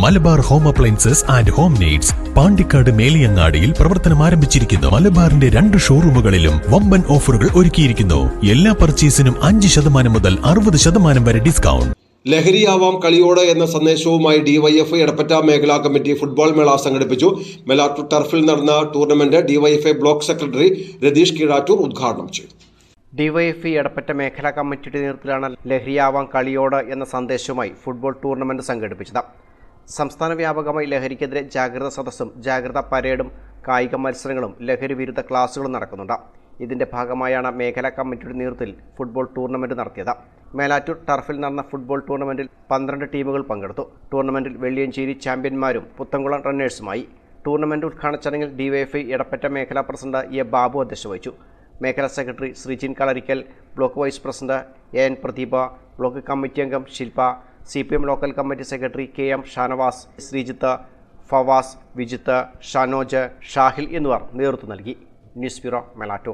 Malabar home appliances and home needs Pandikkad മേലിയങ്ങാടിയിൽ പ്രവർത്തനം ആരംഭിച്ചിരിക്കുന്നു. മലബാറിന്റെ രണ്ട് ഷോറൂമുകളിലും വമ്പൻ ഓഫറുകൾ ഒരുക്കിയിരിക്കുന്നു. എല്ലാ പർച്ചേസിനും അഞ്ച് ശതമാനം മുതൽ അറുപത് ശതമാനം വരെ ഡിസ്കൗണ്ട്. ലഹരിയാവാം കളിയോട് എന്ന സന്ദേശവുമായി ഡിവൈഎഫ്ഐ എടപ്പറ്റ മേഖലാ കമ്മിറ്റി ഫുട്ബോൾ മേള സംഘടിപ്പിച്ചു. മെലാറ്റൂർ ടർഫിൽ നടന്ന tournament DYFI block secretary Ratheesh Keezhattur ഉദ്ഘാടനം ചെയ്തു. ഡിവൈഎഫ്ഇ എടപ്പറ്റ മേഖലാ കമ്മിറ്റിയുടെ നേതൃത്വത്തിലാണ് ലഹരിയാവാം കളിയോട് എന്ന സന്ദേശവുമായി ഫുട്ബോൾ ടൂർണമെന്റ് സംഘടിപ്പിച്ചത്. സംസ്ഥാന വ്യാപകമായി ലഹരിക്കെതിരെ ജാഗ്രത സദസ്സും ജാഗ്രത പരേഡും കായിക മത്സരങ്ങളും ലഹരി വിരുദ്ധ ക്ലാസുകളും നടക്കുന്നുണ്ട്. ഇതിന്റെ ഭാഗമായാണ് മേഖലാ കമ്മിറ്റിയുടെ നേതൃത്വത്തിൽ ഫുട്ബോൾ ടൂർണമെന്റ് നടത്തിയത്. മേലാറ്റൂർ ടർഫിൽ നടന്ന ഫുട്ബോൾ ടൂർണമെന്റിൽ പന്ത്രണ്ട് ടീമുകൾ പങ്കെടുത്തു. ടൂർണമെന്റിൽ വെള്ളിയഞ്ചേരി ചാമ്പ്യന്മാരും പുത്തംകുളം റണ്ണേഴ്സുമായി. ടൂർണമെന്റ് ഉദ്ഘാടന ചടങ്ങിൽ ഡിവൈഎഫ്ഐ ഇടപ്പറ്റ മേഖലാ പ്രസിഡന്റ് എ ബാബു അധ്യക്ഷ വഹിച്ചു മേഖലാ secretary Sreejin Kalarikkal block vice president A N Pradeepa block committee അംഗം Shilpa C P M local committee secretary K M Shanavas Sreejith Fawas Vijith Shanoj Shahil എന്നിവർ നേതൃത്വം നൽകി. News bureau മെലാറ്റോ